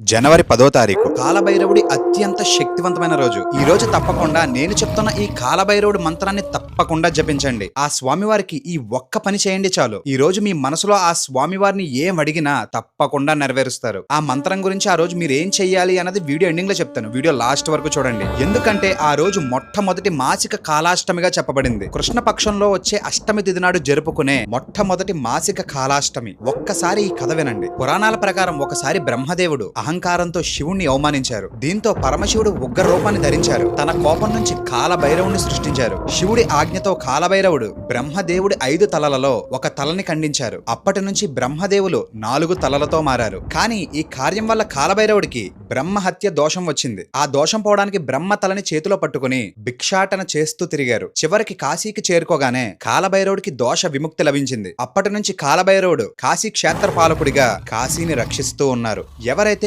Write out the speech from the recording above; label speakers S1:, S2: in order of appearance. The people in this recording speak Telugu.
S1: జనవరి పదో తారీఖు. కాలభైరవుడి అత్యంత శక్తివంతమైన రోజు. ఈ రోజు తప్పకుండా నేను చెప్తున్న ఈ కాలభైరవుడి మంత్రాన్ని తప్పకుండా జపించండి. ఆ స్వామివారికి ఈ ఒక్క పని చేయండి చాలు. ఈ రోజు మీ మనసులో ఆ స్వామివారిని ఏం అడిగినా తప్పకుండా నెరవేరుస్తారు. ఆ మంత్రం గురించి ఆ రోజు మీరు ఏం చెయ్యాలి అన్నది వీడియో ఎండింగ్లో చెప్తాను. వీడియో లాస్ట్ వరకు చూడండి. ఎందుకంటే ఆ రోజు మొట్టమొదటి మాసిక కాలాష్టమిగా చెప్పబడింది. కృష్ణ పక్షంలో వచ్చే అష్టమి తిథి నాడు జరుపుకునే మొట్టమొదటి మాసిక కాలాష్టమి. ఒక్కసారి ఈ కథ వినండి. పురాణాల ప్రకారం ఒకసారి బ్రహ్మదేవుడు అహంకారంతో శివుణ్ణి అవమానించారు. దీంతో పరమశివుడు ఉగ్ర రూపాన్ని ధరించారు. తన కోపం నుంచి కాలభైరవుని సృష్టించారు. శివుడి ఆజ్ఞతో కాలభైరవుడు బ్రహ్మదేవుడి ఐదు తలలలో ఒక తలని ఖండించారు. అప్పటి నుంచి బ్రహ్మదేవులు నాలుగు తలలతో మారారు. కానీ ఈ కార్యం వల్ల కాలభైరవుడికి బ్రహ్మ హత్య దోషం వచ్చింది. ఆ దోషం పోవడానికి బ్రహ్మ తలని చేతిలో పట్టుకుని భిక్షాటన చేస్తూ తిరిగారు. చివరికి కాశీకి చేరుకోగానే కాలభైరవుడికి దోష విముక్తి లభించింది. అప్పటి నుంచి కాలభైరవుడు కాశీ క్షేత్ర పాలకుడిగా కాశీని రక్షిస్తూ ఉన్నారు. ఎవరైతే